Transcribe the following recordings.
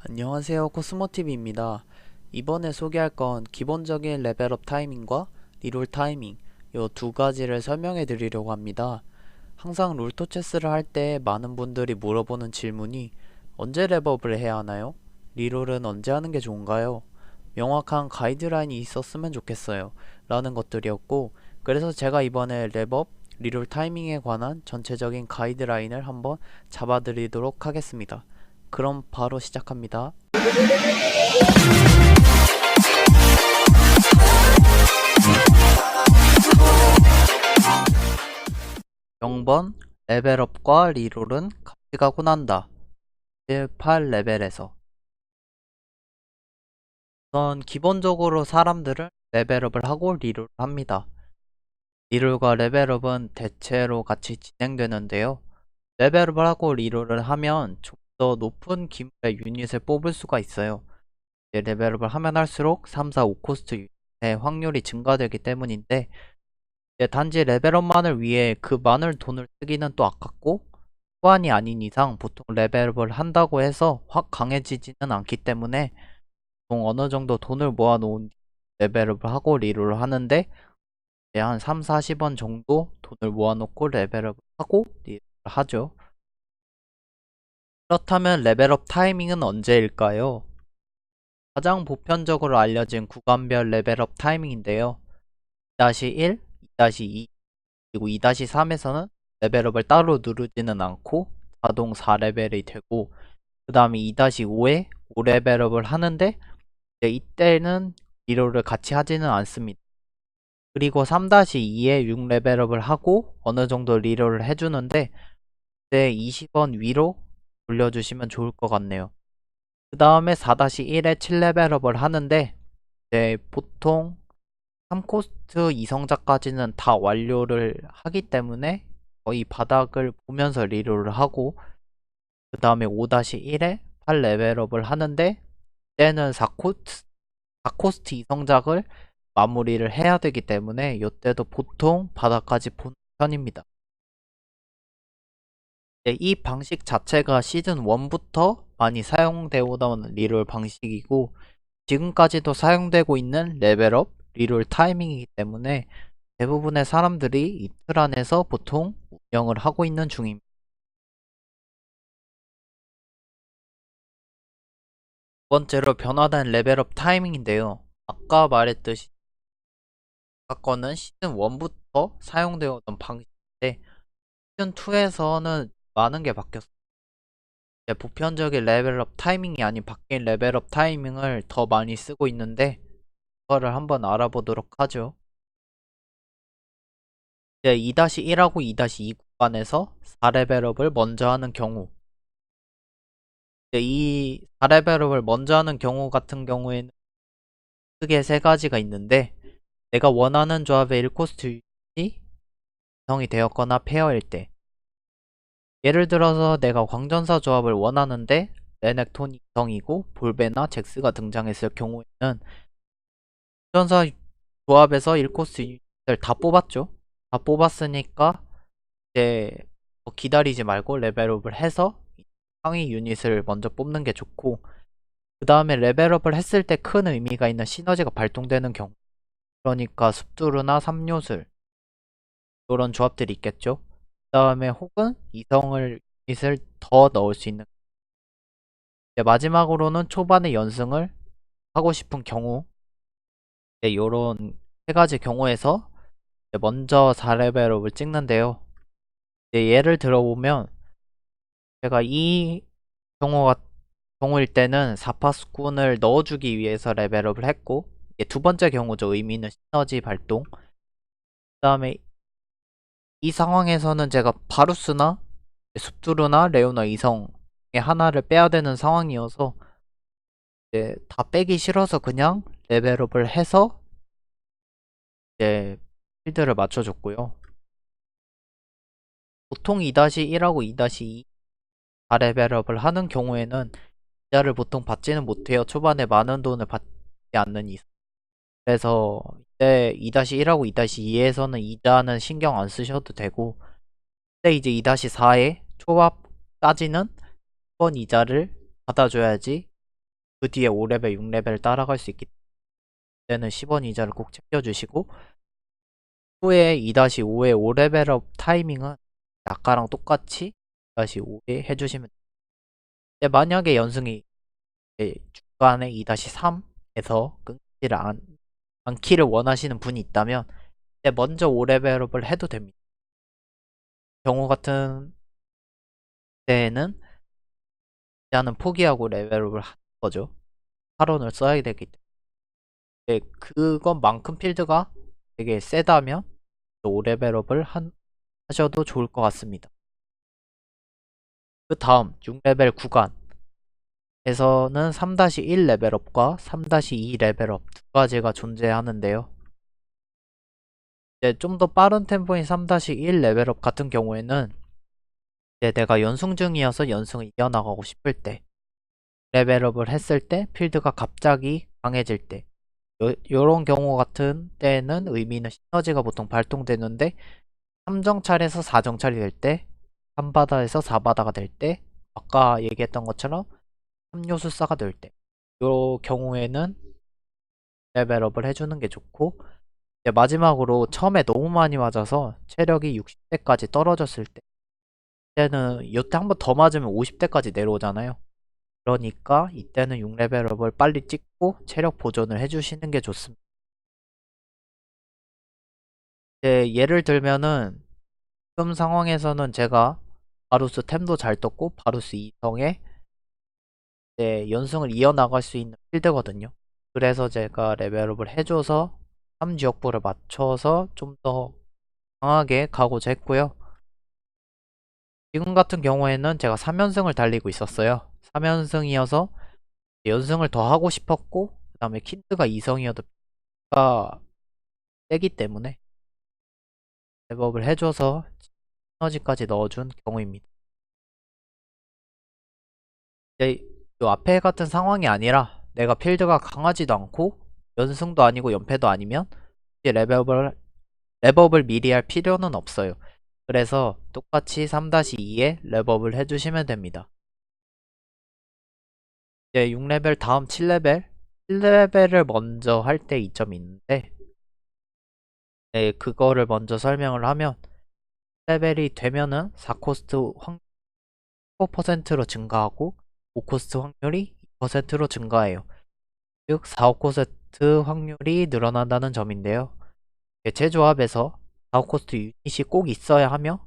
안녕하세요 코스모TV입니다. 이번에 소개할 건 기본적인 레벨업 타이밍과 리롤 타이밍 요 두 가지를 설명해 드리려고 합니다. 항상 롤토 체스를 할 때 많은 분들이 물어보는 질문이 언제 레벨업을 해야 하나요? 리롤은 언제 하는 게 좋은가요? 명확한 가이드라인이 있었으면 좋겠어요. 라는 것들이었고 그래서 제가 이번에 레벨업, 리롤 타이밍에 관한 전체적인 가이드라인을 한번 잡아드리도록 하겠습니다. 그럼 바로 시작합니다. 0번 레벨업과 리롤은 같이 가고 난다. 1, 8레벨에서 우선 기본적으로 사람들은 레벨업을 하고 리롤을 합니다. 리롤과 레벨업은 대체로 같이 진행되는데요. 레벨업을 하고 리롤을 하면 좀 더 높은 기물의 유닛을 뽑을 수가 있어요. 레벨업을 하면 할수록 3, 4, 5코스트 유닛의 확률이 증가되기 때문인데 단지 레벨업만을 위해 그 많은 돈을 쓰기는 또 아깝고 호환이 아닌 이상 보통 레벨업을 한다고 해서 확 강해지지는 않기 때문에 보통 어느 정도 돈을 모아놓은 레벨업을 하고 리롤을 하는데 이제 한 3, 40원 정도 돈을 모아놓고 레벨업을 하고 리롤을 하죠. 그렇다면 레벨업 타이밍은 언제일까요? 가장 보편적으로 알려진 구간별 레벨업 타이밍인데요. 2-1, 2-2, 그리고 2-3에서는 레벨업을 따로 누르지는 않고 자동 4레벨이 되고 그 다음에 2-5에 5레벨업을 하는데 이때는 리롤을 같이 하지는 않습니다. 그리고 3-2에 6레벨업을 하고 어느 정도 리롤을 해주는데 이제 20원 위로 돌려주시면 좋을 것 같네요. 그 다음에 4-1에 7레벨업을 하는데 이제 보통 3코스트 이성자까지는 다 완료를 하기 때문에 거의 바닥을 보면서 리롤을 하고 그 다음에 5-1에 8레벨업을 하는데 이때는 4코스트, 4코스트 이성작을 마무리를 해야 되기 때문에 이때도 보통 바닥까지 보는 편입니다. 네, 이 방식 자체가 시즌 1부터 많이 사용되어 오던 리롤 방식이고 지금까지도 사용되고 있는 레벨업, 리롤 타이밍이기 때문에 대부분의 사람들이 이틀 안에서 보통 운영을 하고 있는 중입니다. 두 번째로 변화된 레벨업 타이밍인데요. 아까 말했듯이 거는 시즌 1부터 사용되었던 방식인데 시즌 2에서는 많은 게 바뀌었어요. 이제 보편적인 레벨업 타이밍이 아닌 바뀐 레벨업 타이밍을 더 많이 쓰고 있는데 그거를 한번 알아보도록 하죠. 이제 2-1하고 2-2 구간에서 4레벨업을 먼저 하는 경우 이제 이 4레벨업을 먼저 하는 경우 같은 경우에는 크게 세 가지가 있는데 내가 원하는 조합의 1코스트 유닛이 구성이 되었거나 페어일 때 예를 들어서 내가 광전사 조합을 원하는데 레넥톤이 이성이고 볼베나 잭스가 등장했을 경우에는 광전사 조합에서 1코스 유닛을 다 뽑았죠. 다 뽑았으니까 이제 뭐 기다리지 말고 레벨업을 해서 상위 유닛을 먼저 뽑는 게 좋고 그 다음에 레벨업을 했을 때 큰 의미가 있는 시너지가 발동되는 경우 그러니까 숲두루나 삼요술 이런 조합들이 있겠죠. 그 다음에 혹은 이성을 이슬 더 넣을 수 있는 마지막으로는 초반에 연승을 하고 싶은 경우 네, 요런 세 가지 경우에서 먼저 4레벨업을 찍는데요. 네, 예를 들어보면 제가 이 경우가 경우일 때는 4파수꾼을 넣어주기 위해서 레벨업을 했고 두 번째 경우죠. 의미는 시너지 발동. 그 다음에 이 상황에서는 제가 바루스나 숲두루나 레오나 이성의 하나를 빼야 되는 상황이어서 이제 다 빼기 싫어서 그냥 레벨업을 해서 이제 필드를 맞춰줬고요. 보통 2-1하고 2-2 4레벨업을 하는 경우에는 이자를 보통 받지는 못해요. 초반에 많은 돈을 받지 않는 이상. 그래서 이 때 2-1하고 2-2에서는 이자는 신경 안 쓰셔도 되고 근데 이제 2-4에 초밥까지는 1번 이자를 받아줘야지 그 뒤에 5레벨, 6레벨 따라갈 수 있기 때문에 10원 이자를 꼭 챙겨주시고 후에 2-5의 5레벨업 타이밍은 아까랑 똑같이 2-5에 해주시면 근데 만약에 연승이 중간에 2-3에서 끊기를 안, 않기를 원하시는 분이 있다면 먼저 5레벨업을 해도 됩니다. 경우 같은 때에는 일단은 포기하고 레벨업을 하는 거죠. 8원을 써야 되기 때문에 네, 그것만큼 필드가 되게 세다면 5레벨업을 한, 하셔도 좋을 것 같습니다. 그 다음 6레벨 구간 에서는 3-1 레벨업과 3-2 레벨업 두 가지가 존재하는데요. 이제 좀 더 빠른 템포인 3-1 레벨업 같은 경우에는 이제 내가 연승 중이어서 연승을 이어나가고 싶을 때 레벨업을 했을 때 필드가 갑자기 강해질 때 요, 요런 경우 같은 때는 의미는 시너지가 보통 발동되는데 3정찰에서 4정찰이 될 때 3바다에서 4바다가 될 때 아까 얘기했던 것처럼 3요술사가 될때요 경우에는 레벨업을 해주는 게 좋고 이제 마지막으로 처음에 너무 많이 맞아서 체력이 60대까지 떨어졌을 때 이때는 이때 한 번 더 맞으면 50대까지 내려오잖아요 그러니까 이때는 6레벨업을 빨리 찍고 체력 보존을 해주시는 게 좋습니다. 네, 예를 들면은 지금 상황에서는 제가 바루스 템도 잘 떴고 바루스 2성에 네, 연승을 이어나갈 수 있는 필드거든요. 그래서 제가 레벨업을 해줘서 3지역부를 맞춰서 좀 더 강하게 가고자 했고요. 지금 같은 경우에는 제가 3연승을 달리고 있었어요. 3연승이어서 연승을 더 하고 싶었고 그 다음에 킨드가 2성이어도 가 세기 때문에 랩업을 해줘서 시너지까지 넣어준 경우입니다. 이제 요 앞에 같은 상황이 아니라 내가 필드가 강하지도 않고 연승도 아니고 연패도 아니면 이제 랩업을 랩업을 미리 할 필요는 없어요. 그래서 똑같이 3-2에 랩업을 해주시면 됩니다. 이제 6레벨 다음 7레벨 7레벨을 먼저 할 때 이점이 있는데 네, 그거를 먼저 설명을 하면 레벨이 되면은 4코스트 확 15%로 증가하고 5코스트 확률이 2%로 증가해요. 즉 4, 5코스트 확률이 늘어난다는 점인데요. 제 조합에서 4, 5코스트 유닛이 꼭 있어야 하며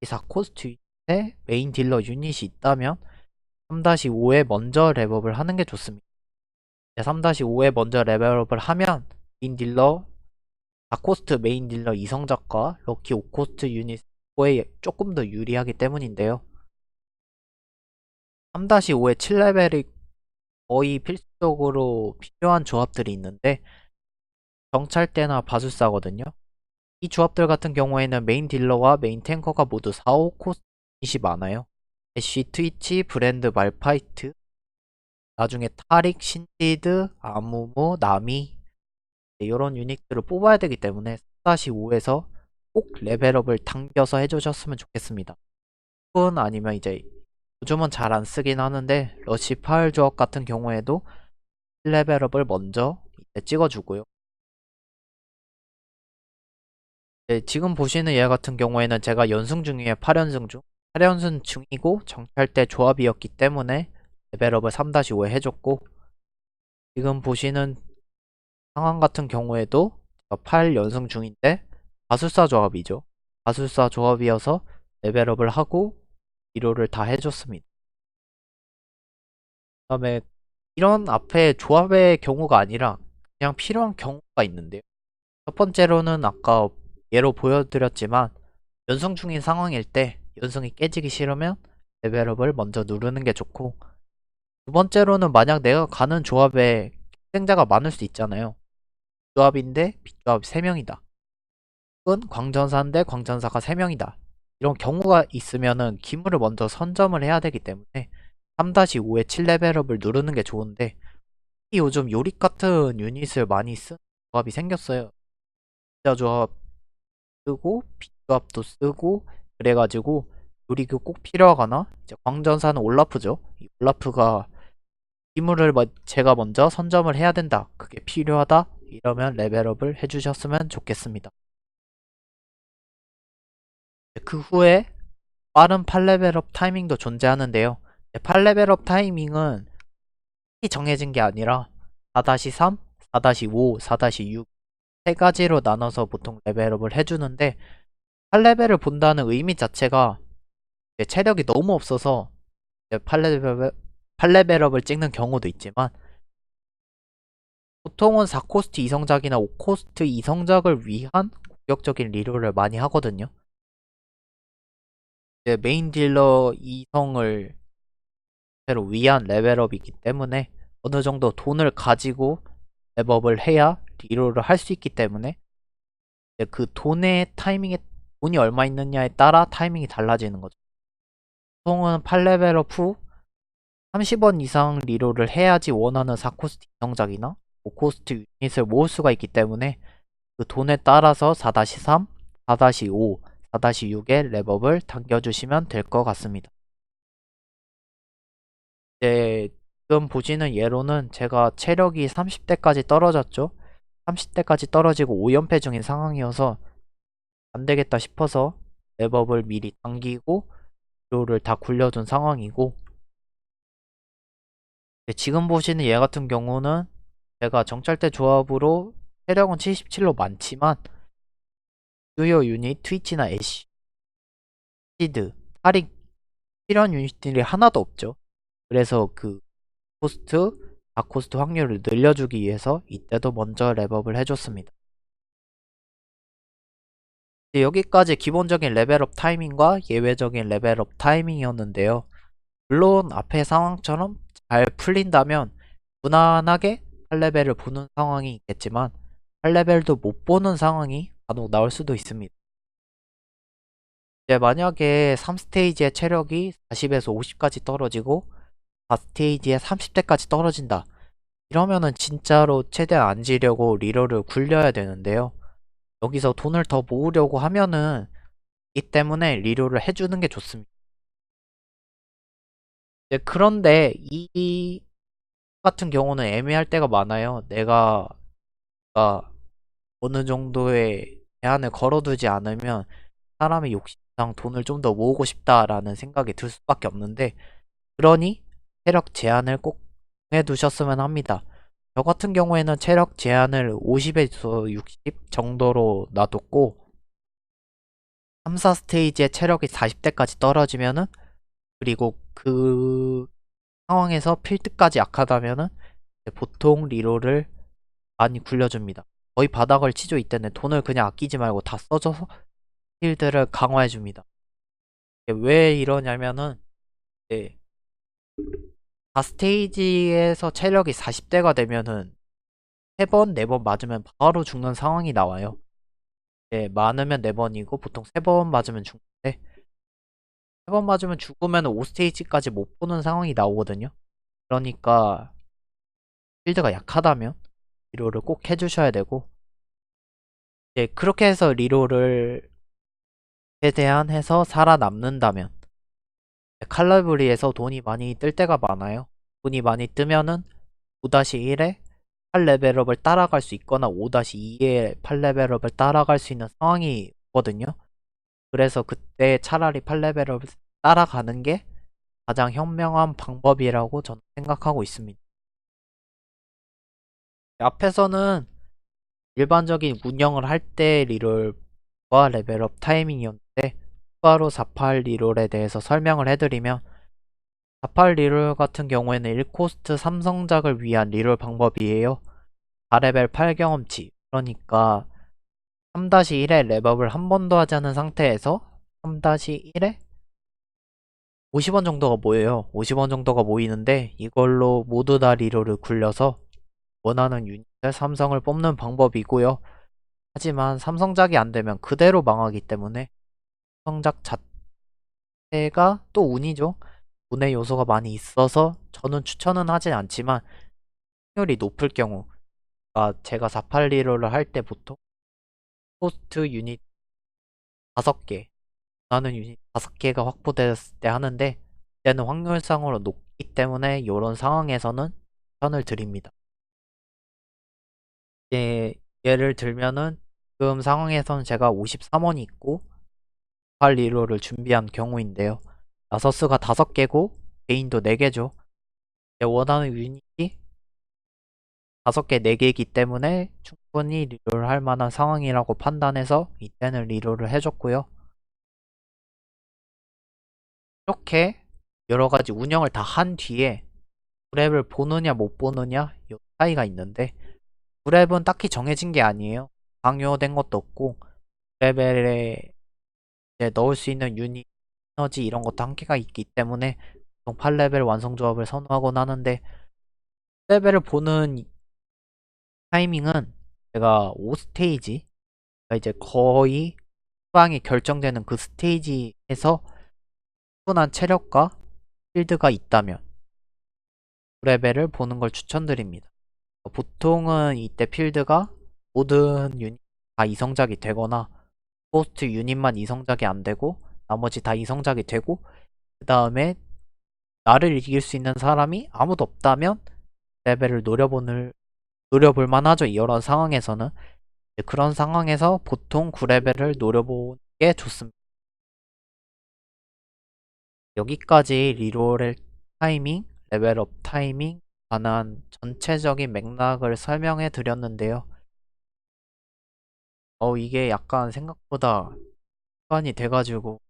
이 4코스트 유닛에 메인 딜러 유닛이 있다면 3-5에 먼저 랩업을 하는 게 좋습니다. 3-5에 먼저 레벨업을 하면 메인 딜러 4코스트 메인 딜러 이성작과 럭키 5코스트 유닛에 조금 더 유리하기 때문인데요. 3-5의 7레벨이 거의 필수적으로 필요한 조합들이 있는데 정찰대나 바술사거든요. 이 조합들 같은 경우에는 메인 딜러와 메인 탱커가 모두 4, 5코스트 유닛이 많아요. 애쉬, 트위치, 브랜드, 말파이트 나중에 타릭, 신디드, 아무무, 나미 이런 유닛들을 뽑아야 되기 때문에 4-5에서 꼭 레벨업을 당겨서 해주셨으면 좋겠습니다. 혹은 아니면 이제 요즘은 잘 안 쓰긴 하는데 러시 파일 조합 같은 경우에도 레벨업을 먼저 찍어주고요. 네, 지금 보시는 얘 같은 경우에는 제가 연승 중이에요. 8연승 중. 8연승 중이고 정찰대 조합이었기 때문에 레벨업을 3-5에 해줬고 지금 보시는 상황 같은 경우에도 8연승 중인데 바술사 조합이죠. 바술사 조합이어서 레벨업을 하고 위로를 다 해줬습니다. 그 다음에 이런 앞에 조합의 경우가 아니라 그냥 필요한 경우가 있는데요. 첫 번째로는 아까 예로 보여드렸지만 연승 중인 상황일 때 연승이 깨지기 싫으면 레벨업을 먼저 누르는 게 좋고 두 번째로는 만약 내가 가는 조합에 경쟁자가 많을 수 있잖아요. 조합인데 빗조합 3명이다. 혹은 광전사인데 광전사가 3명이다. 이런 경우가 있으면은 기물을 먼저 선점을 해야 되기 때문에 3-5에 7레벨업을 누르는 게 좋은데 요즘 요릿 같은 유닛을 많이 쓴 조합이 생겼어요. 진짜 조합 쓰고 빗조합도 쓰고 그래가지고 요리 그 꼭 필요하거나 이제 광전사는 올라프죠. 이 올라프가 기물을 뭐- 제가 먼저 선점을 해야 된다. 그게 필요하다. 이러면 레벨업을 해주셨으면 좋겠습니다. 그 후에 빠른 8레벨업 타이밍도 존재하는데요. 8레벨업 타이밍은 정해진 게 아니라 4-3, 4-5, 4-6 세 가지로 나눠서 보통 레벨업을 해주는데 8레벨을 본다는 의미 자체가 이제 체력이 너무 없어서 8레벨, 8레벨업을 찍는 경우도 있지만 보통은 4코스트 이성작이나 5코스트 이성작을 위한 공격적인 리롤을 많이 하거든요. 이제 메인 딜러 이성을 새로 위한 레벨업이기 때문에 어느 정도 돈을 가지고 레벨업을 해야 리롤을 할수 있기 때문에 그 돈의 타이밍에 돈이 얼마 있느냐에 따라 타이밍이 달라지는 거죠. 보통은 8레벨업 후 30원 이상 리롤을 해야지 원하는 4코스트 이성작이나 5코스트 유닛을 모을 수가 있기 때문에 그 돈에 따라서 4-3, 4-5, 4-6의 랩업을 당겨주시면 될 것 같습니다. 이제 지금 보시는 예로는 제가 체력이 30대까지 떨어졌죠. 30대까지 떨어지고 5연패 중인 상황이어서 안되겠다 싶어서 랩업을 미리 당기고 료를 다 굴려둔 상황이고 지금 보시는 얘 같은 경우는 제가 정찰대 조합으로 체력은 77로 많지만 유효 유닛 트위치나 애쉬 시드 탈익 필요한 유닛들이 하나도 없죠. 그래서 그 코스트 다코스트 확률을 늘려주기 위해서 이때도 먼저 랩업을 해줬습니다. 네, 여기까지 기본적인 레벨업 타이밍과 예외적인 레벨업 타이밍이었는데요. 물론 앞의 상황처럼 잘 풀린다면 무난하게 8레벨을 보는 상황이 있겠지만 8레벨도 못 보는 상황이 간혹 나올 수도 있습니다. 이제 만약에 3스테이지의 체력이 40에서 50까지 떨어지고 4스테이지에 30대까지 떨어진다. 이러면은 진짜로 최대한 안 지려고 리러를 굴려야 되는데요. 여기서 돈을 더 모으려고 하면은 이 때문에 리로를 해주는 게 좋습니다. 그런데 이 같은 경우는 애매할 때가 많아요. 내가 어느 정도의 제한을 걸어두지 않으면 사람의 욕심상 돈을 좀 더 모으고 싶다라는 생각이 들 수밖에 없는데 그러니 체력 제한을 꼭 해두셨으면 합니다. 저 같은 경우에는 체력 제한을 50에서 60 정도로 놔뒀고 3, 4스테이지의 체력이 40대까지 떨어지면은 그리고 그 상황에서 필드까지 약하다면은 보통 리롤을 많이 굴려줍니다. 거의 바닥을 치죠 이때는 돈을 그냥 아끼지 말고 다 써줘서 필드를 강화해 줍니다. 왜 이러냐면은 네. 4스테이지에서 체력이 40대가 되면은 3번, 4번 맞으면 바로 죽는 상황이 나와요. 네, 많으면 4번이고 보통 3번 맞으면 죽는데 3번 맞으면 죽으면 5스테이지까지 못 보는 상황이 나오거든요. 그러니까 필드가 약하다면 리롤을 꼭 해주셔야 되고 이제 그렇게 해서 리롤을 최대한 해서 살아남는다면 칼라브리에서 돈이 많이 뜰 때가 많아요. 돈이 많이 뜨면은 5-1에 8레벨업을 따라갈 수 있거나 5-2에 8레벨업을 따라갈 수 있는 상황이 있거든요. 그래서 그때 차라리 8레벨업을 따라가는 게 가장 현명한 방법이라고 저는 생각하고 있습니다. 앞에서는 일반적인 운영을 할 때 리롤과 레벨업 타이밍이었는데 추가로 48 리롤에 대해서 설명을 해드리면 48 리롤 같은 경우에는 1코스트 삼성작을 위한 리롤 방법이에요. 4레벨 8경험치 그러니까 3-1에 랩업을 한 번도 하지 않은 상태에서 3-1에 50원 정도가 모여요. 50원 정도가 모이는데 이걸로 모두 다 리롤을 굴려서 원하는 유닛의 삼성을 뽑는 방법이고요. 하지만 삼성작이 안되면 그대로 망하기 때문에 삼성작 자체가 또 운이죠. 운의 요소가 많이 있어서 저는 추천은 하진 않지만 확률이 높을 경우 그러니까 제가 482를 할 때 보통 포스트 유닛 5개 나는 유닛 5개가 확보됐을 때 하는데 이때는 확률상으로 높기 때문에 이런 상황에서는 추천을 드립니다. 이제 예를 들면은 지금 상황에서는 제가 53원이 있고 8 리로를 준비한 경우인데요. 나서스가 5개고 개인도 4개죠. 제 원하는 유닛이 5개, 4개이기 때문에 충분히 리롤 할 만한 상황이라고 판단해서 이때는 리롤을 해줬고요. 이렇게 여러 가지 운영을 다 한 뒤에 브랩을 보느냐 못 보느냐 이 차이가 있는데 브랩은 딱히 정해진 게 아니에요. 강요된 것도 없고 브랩에 이제 넣을 수 있는 유닛 에너지 이런 것도 한계가 있기 때문에 보통 8레벨 완성 조합을 선호하곤 하는데 레벨을 보는 타이밍은 제가 5스테이지 그러니까 이제 거의 후방이 결정되는 그 스테이지에서 충분한 체력과 필드가 있다면 레벨을 보는 걸 추천드립니다. 보통은 이때 필드가 모든 유닛 다 이성작이 되거나 포스트 유닛만 이성작이 안 되고 나머지 다 이성작이 되고 그 다음에 나를 이길 수 있는 사람이 아무도 없다면 레벨을 노려보는 노려볼 만하죠. 이런 상황에서는 그런 상황에서 보통 9레벨을 노려보는 게 좋습니다. 여기까지 리롤의 타이밍, 레벨업 타이밍 관한 전체적인 맥락을 설명해 드렸는데요. 어, 이게 약간 생각보다 시간이 돼가지고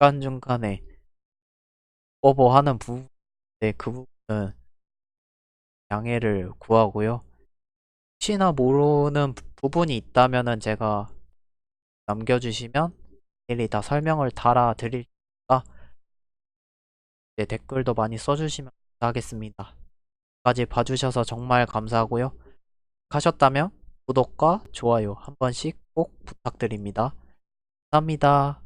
중간중간에 오버하는 부분, 네, 그 부분은 양해를 구하고요. 혹시나 모르는 부- 부분이 있다면은 제가 남겨주시면 일일이 다 설명을 달아 드릴 테니까 네, 댓글도 많이 써주시면 감사하겠습니다. 까지 봐주셔서 정말 감사하고요. 하셨다면 구독과 좋아요 한 번씩 꼭 부탁드립니다. 감사합니다.